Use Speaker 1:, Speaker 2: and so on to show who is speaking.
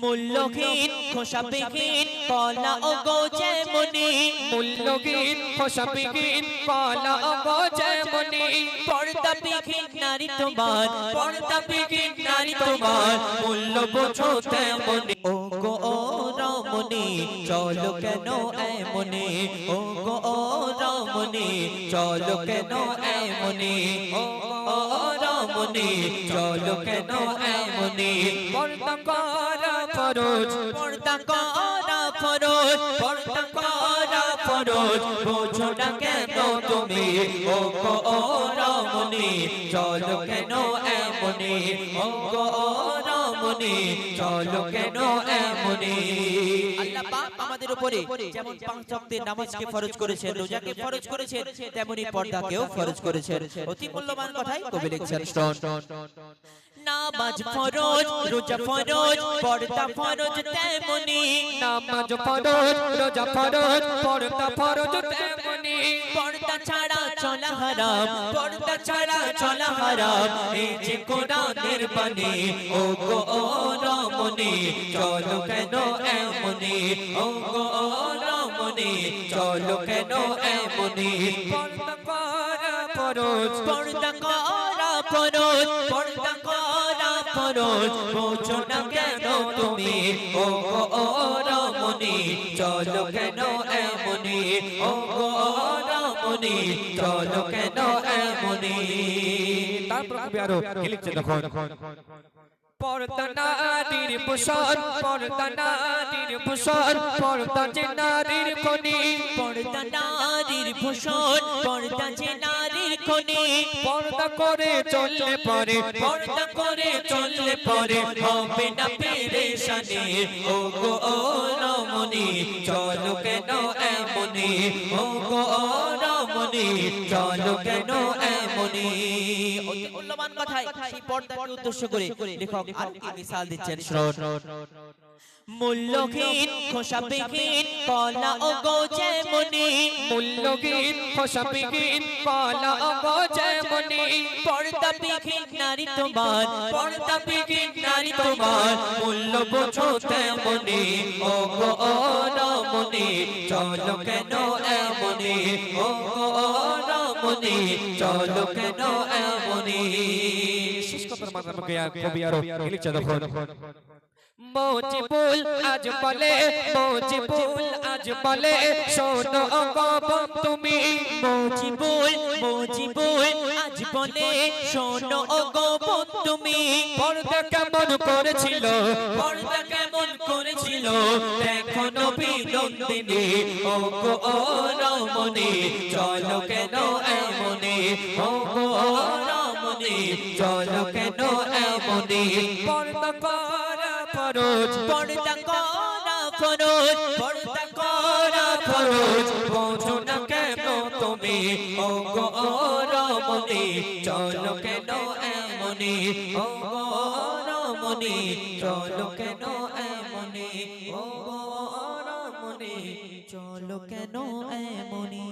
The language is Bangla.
Speaker 1: মূল্যহীন খোসাবিহীন কলা ও গোজে মনি
Speaker 2: মূল্যহীন খোসাবিহীন কলা
Speaker 1: পর্দাবিহীন নারী তোমার পর্দাবিহীন নারী তোমার ও ও রমণী, চলো কেন এমনি? ও গো ও চলো কেন এমনি? ও রমণী চলো কেন এমনি?
Speaker 2: পর্দা করা ফরজ
Speaker 1: পর্দা করা ফরজ পর্দা ফরজ বোঝো না কেন তুমি? ও গো ও কেন এমনি? ও গো ও কেন এমনি? আমাদের উপরে যেমন পাঁচ ওয়াক্তের নামাজকে ফরজ করেছেন, রোজাকে ফরজ করেছেন, তেমনি পর্দাকেও ফরজ করেছেন। অতি মূল্যবান কথাই কবি লিখছেন। নামাজ ফরজ রোজা ফরজ পর্দা ফরজ তেমনি।
Speaker 2: নামাজ ফরজ রোজা ফরজ পর্দা ফরজ তেমনি।
Speaker 1: পর্দা ছাড়া চলা হারাম পর্দা ছাড়া চলা হারাম। এই যে কোরআনের বাণী ও গো ও রমণী চলো কেন এমনি? ও গো ও রমণী চলো কেন এমনি?
Speaker 2: পর্দা করা ফরজ
Speaker 1: পর্দা করা ফরজ পর্দা ফরজ বোঝো না কেন তুমি? ও গো রমণী চলো কেন এমনি? ও গো রমণী চলো কেন এমনি?
Speaker 2: তারপর আরও লিখছে দেখো পর্দা নারীর ভূষণ পর্দা নারীর ভূষণ পর্দা যে নারীর খনি।
Speaker 1: পর্দা নারীর ভূষণ পর্দা যে নারীর খনি
Speaker 2: পর্দা করে চললে পরে
Speaker 1: পর্দা করে চললে পরে হবে না পেরেশানি। ও গো ও রমণী চলো কেন এমনি ও গো ও রমণী চলো কেন অতি মূল্যবান কথাই সেই পর্দাকে উদ্দেশ্য করে লেখক আর কি মিসাল দিচ্ছেন শ্রোণ মূল্যহীন খোসাবিহীন কলা ও গোজে মনি
Speaker 2: মূল্যহীন খোসাবিহীন কলা গজমনি
Speaker 1: পর্দা বিহীন নারী তোমার পর্দাবিহীন নারী তোমার মূল্য বোঝো তেমনি ও গো ও চলো কেন এমনি ও গো রমণী চলো কেন এমনি?
Speaker 2: শেষ কথার কবি আরও লিখছে দেখো মজিবুল আজ বলে, মজিবুল আজ বলে, শোনো গব তুমি।
Speaker 1: মজিবুল মজিবুল আজ বলে, শোনো ও গো তুমি।
Speaker 2: পর্দা কেমন করেছিল,
Speaker 1: পর্দা কেমন করেছিল নন্দিনী, ও গো রমণী, চলো কেন এমনি? ও গো রমণী, চলো কেন এমনি?
Speaker 2: পর্দা করা ফরজ,
Speaker 1: পর্দা করা ফরজ, পর্দা করা ফরজ। বোঝো চলো কেন এমনি? চলো কেন চলো কেন এমনি